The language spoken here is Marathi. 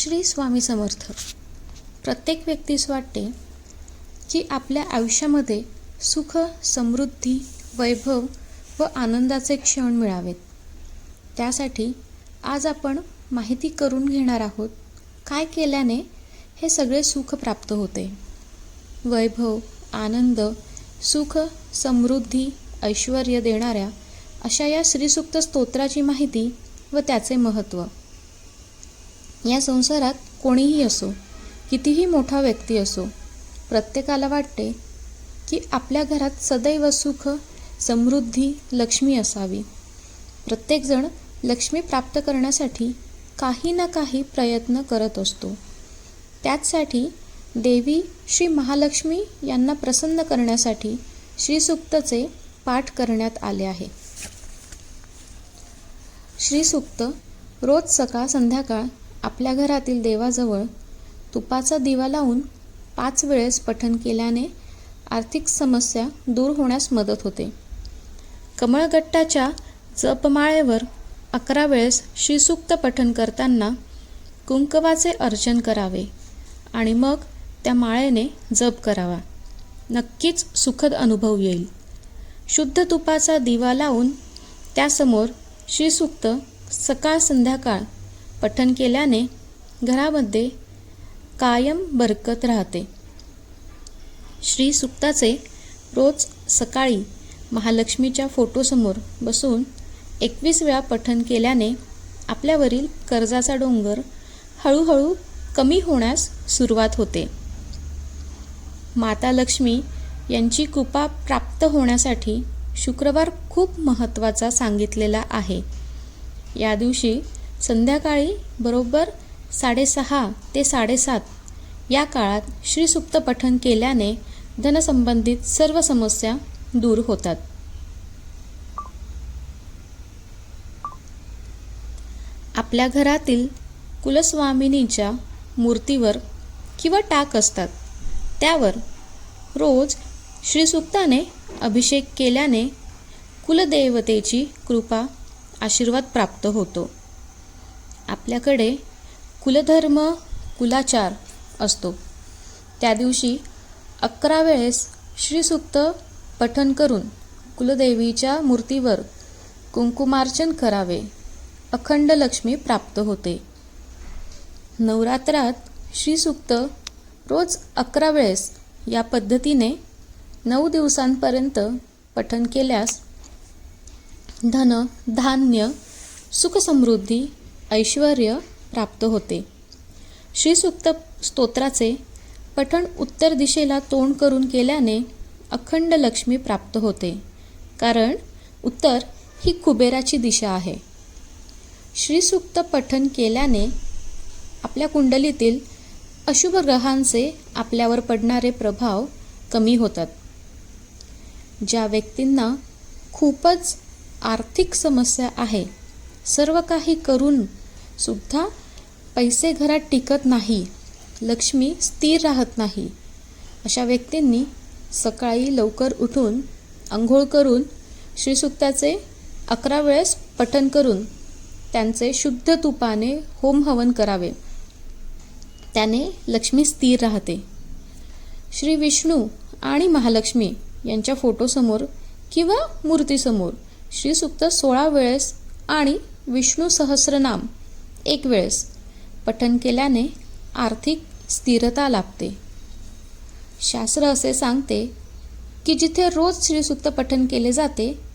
श्री स्वामी समर्थ. प्रत्येक व्यक्तीस वाटते की आपल्या आयुष्यामध्ये सुख समृद्धी वैभव व आनंदाचे क्षण मिळावेत. त्यासाठी आज आपण माहिती करून घेणार आहोत काय केल्याने हे सगळे सुख प्राप्त होते. वैभव आनंद सुख समृद्धी ऐश्वर देणाऱ्या अशा या श्रीसुक्त स्तोत्राची माहिती व त्याचे महत्त्व. या संसारात कोणीही असो कितीही मोठा व्यक्ती असो प्रत्येकाला वाटते की आपल्या घरात सदैव सुख समृद्धी लक्ष्मी असावी. प्रत्येकजण लक्ष्मी प्राप्त करण्यासाठी काही ना काही प्रयत्न करत असतो. त्याचसाठी देवी श्री महालक्ष्मी यांना प्रसन्न करण्यासाठी श्रीसुक्तचे पाठ करण्यात आले आहे. श्रीसुक्त रोज सकाळ संध्याकाळ आपल्या घरातील देवाजवळ तुपाचा दिवा लावून पाच वेळेस पठण केल्याने आर्थिक समस्या दूर होण्यास मदत होते. कमळगट्टाच्या जपमाळेवर अकरा वेळेस श्रीसूक्त पठण करताना कुंकवाचे अर्चन करावे आणि मग त्या माळेने जप करावा. नक्कीच सुखद अनुभव येईल. शुद्ध तुपाचा दिवा लावून त्यासमोर श्रीसूक्त सकाळ संध्याकाळ पठण केल्याने घरामध्ये कायम बरकत राहते. श्री सुक्ताचे रोज सकाळी महालक्ष्मीच्या फोटोसमोर बसून एकवीस वेळा पठण केल्याने आपल्यावरील कर्जाचा डोंगर हळूहळू कमी होण्यास सुरुवात होते. माता लक्ष्मी यांची कृपा प्राप्त होण्यासाठी शुक्रवार खूप महत्त्वाचा सांगितलेला आहे. या दिवशी संध्याकाळी बरोबर साडेसहा ते साडेसात या काळात श्रीसुप्त पठन केल्याने धनसंबंधित सर्व समस्या दूर होतात. आपल्या घरातील कुलस्वामिनीच्या मूर्तीवर किंवा टाक असतात. त्यावर रोज श्रीसुक्ताने अभिषेक केल्याने कुलदेवतेची कृपा आशीर्वाद प्राप्त होतो. आपल्याकडे कुलधर्म कुलाचार असतो. त्या दिवशी अकरा वेळेस श्रीसुक्त पठन करून कुलदेवीच्या मूर्तीवर कुंकुमार्चन करावे अखंड लक्ष्मी प्राप्त होते. नवरात्रात श्रीसुक्त रोज अकरा वेळेस या पद्धतीने नऊ दिवसांपर्यंत पठन केल्यास धन धान्य सुखसमृद्धी ऐश्वर प्राप्त होते. श्रीसुक्त स्तोत्राचे पठण उत्तर दिशेला तोंड करून केल्याने अखंड लक्ष्मी प्राप्त होते. कारण उत्तर ही कुबेराची दिशा आहे. श्रीसुक्त पठण केल्याने आपल्या कुंडलीतील अशुभ ग्रहांचे आपल्यावर पडणारे प्रभाव कमी होतात. ज्या व्यक्तींना खूपच आर्थिक समस्या आहे सर्व काही करून सुद्धा पैसे घरात टिकत नाही. लक्ष्मी स्थिर राहत नाही. अशा व्यक्तींनी सकाळी लवकर उठून आंघोळ करून श्रीसुक्ताचे अकरा वेळेस पठण करून त्यांचे शुद्ध तुपाने होम हवन करावे. त्याने लक्ष्मी स्थिर राहते. श्री विष्णू आणि महालक्ष्मी यांच्या फोटोसमोर किंवा मूर्तीसमोर श्रीसुक्त सोळा वेळेस आणि विष्णू सहस्रनाम एक वेळेस. पठन केल्याने आर्थिक स्थिरता लाभते. शास्त्र असे सांगते की जिथे रोज श्रीसुक्त पठन केले जाते